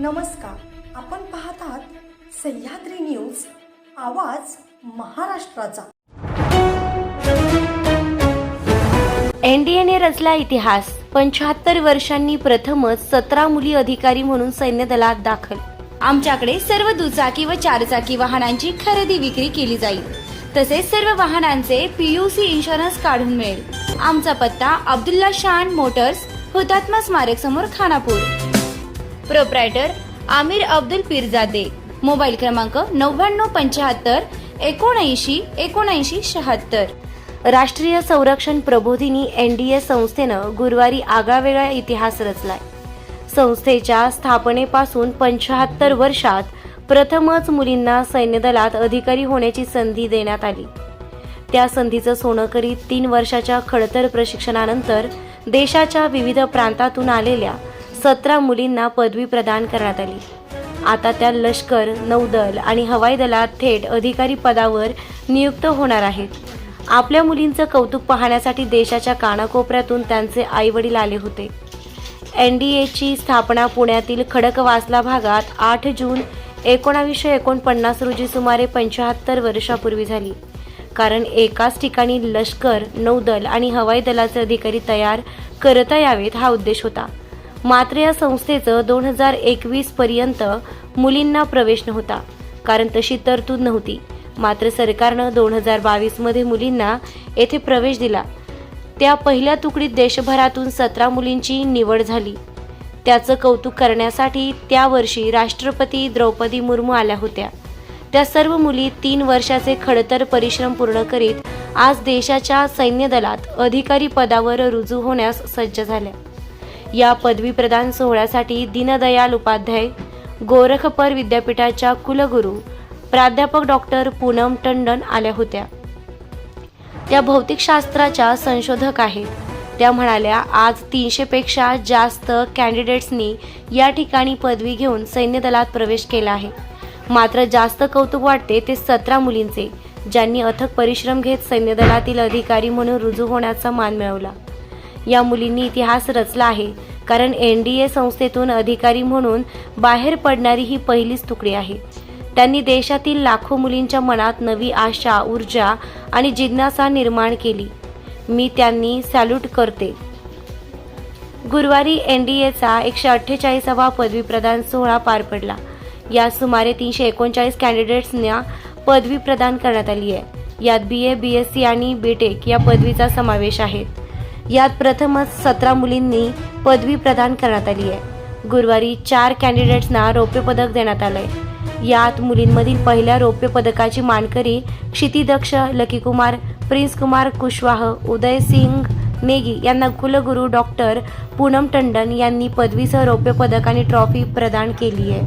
नमस्कार. आपण पाहत आहात सह्याद्री न्यूज आवाज महाराष्ट्राचा. एनडीएने रचला इतिहास. पंच्याहत्तर वर्षांनी प्रथमच सतरा मुली अधिकारी म्हणून सैन्य दलात दाखल. आमच्याकडे सर्व दुचाकी व चारचाकी वाहनांची खरेदी विक्री केली जाईल. तसेच सर्व वाहनांचे पीयूसी इन्शुरन्स काढून मिळेल. आमचा पत्ता अब्दुल्ला शान मोटर्स हुतात्मा स्मारक समोर खानापूर. प्रोप्रायटर आमिर अब्दुल पिरजादे. मोबाईल क्रमांक नव्याण्णव पंच्याहत्तर एकोणऐंशी एकोणऐंशी शहात्तर. राष्ट्रीय संरक्षण प्रबोधिनी एन डी ए संस्थेनं गुरुवारी आगळावेगळा इतिहास रचलाय. संस्थेच्या स्थापनेपासून पंच्याहत्तर वर्षात प्रथमच मुलींना सैन्य दलात अधिकारी होण्याची संधी देण्यात आली. त्या संधीचं सोनं करीत तीन वर्षाच्या खडतर प्रशिक्षणानंतर देशाच्या विविध प्रांतातून आलेल्या सतरा मुलींना पदवी प्रदान करण्यात आली. आता त्या लष्कर नौदल आणि हवाई दलात थेट अधिकारी पदावर नियुक्त होणार आहेत. आपल्या मुलींचं कौतुक पाहण्यासाठी देशाच्या कानाकोपऱ्यातून त्यांचे आई वडील आले होते. एन डी एची स्थापना पुण्यातील खडकवासला भागात आठ जून एकोणावीसशे एकोणपन्नास रोजी सुमारे पंच्याहत्तर वर्षापूर्वी झाली. कारण एकाच ठिकाणी लष्कर नौदल आणि हवाई दलाचे अधिकारी तयार करता यावेत हा उद्देश होता. मात्र या संस्थेचं दोन हजार एकवीस पर्यंत मुलींना प्रवेश नव्हता. कारण तशी तरतूद नव्हती. मात्र सरकारनं दोन हजार बावीसमध्ये मुलींना येथे प्रवेश दिला. त्या पहिल्या तुकडीत देशभरातून सतरा मुलींची निवड झाली. त्याचं कौतुक करण्यासाठी त्या वर्षी राष्ट्रपती द्रौपदी मुर्मू आल्या होत्या. त्या सर्व मुली तीन वर्षाचे खडतर परिश्रम पूर्ण करीत आज देशाच्या सैन्य दलात अधिकारी पदावर रुजू होण्यास सज्ज झाल्या. या पदवी प्रदान सोहळ्यासाठी दीनदयाल उपाध्याय गोरखपर विद्यापीठाच्या कुलगुरू प्राध्यापक डॉक्टर पूनम टंडन आल्या होत्या. त्या भौतिकशास्त्राच्या संशोधक आहेत. त्या म्हणाल्या आज तीनशेपेक्षा जास्त कॅन्डिडेट्सनी या ठिकाणी पदवी घेऊन सैन्य दलात प्रवेश केला आहे. मात्र जास्त कौतुक वाटते ते सतरा मुलींचे ज्यांनी अथक परिश्रम घेत सैन्य दलातील अधिकारी म्हणून रुजू होण्याचा मान मिळवला. या मुलींनी इतिहास रचला आहे. कारण एन डी ए संस्थेतून अधिकारी म्हणून बाहेर पडणारी ही पहिलीच तुकडी आहे. त्यांनी देशातील लाखो मुलींच्या मनात नवी आशा ऊर्जा आणि जिज्ञासा निर्माण केली. मी त्यांनी सॅल्यूट करते. गुरुवारी एन डी एचा एकशे अठ्ठेचाळीसावा पदवी प्रदान सोहळा पार पडला. यात सुमारे तीनशे एकोणचाळीस कॅन्डिडेट्सना पदवी प्रदान करण्यात आली आहे. यात बी ए बी एस सी आणि बी टेक या पदवीचा समावेश आहे. यात प्रथमच सतरा मुलींनी पदवी प्रदान करण्यात आली आहे. गुरुवारी चार कॅन्डिडेट्सना रौप्य पदक देण्यात आलंय. यात मुलींमधील पहिल्या रौप्य पदकाची मानकरी क्षितिदक्ष लकीकुमार प्रिन्स कुमार कुशवाह उदय सिंग नेगी यांना कुलगुरू डॉक्टर पूनम टंडन यांनी पदवीसह रौप्य पदक आणि ट्रॉफी प्रदान केली आहे.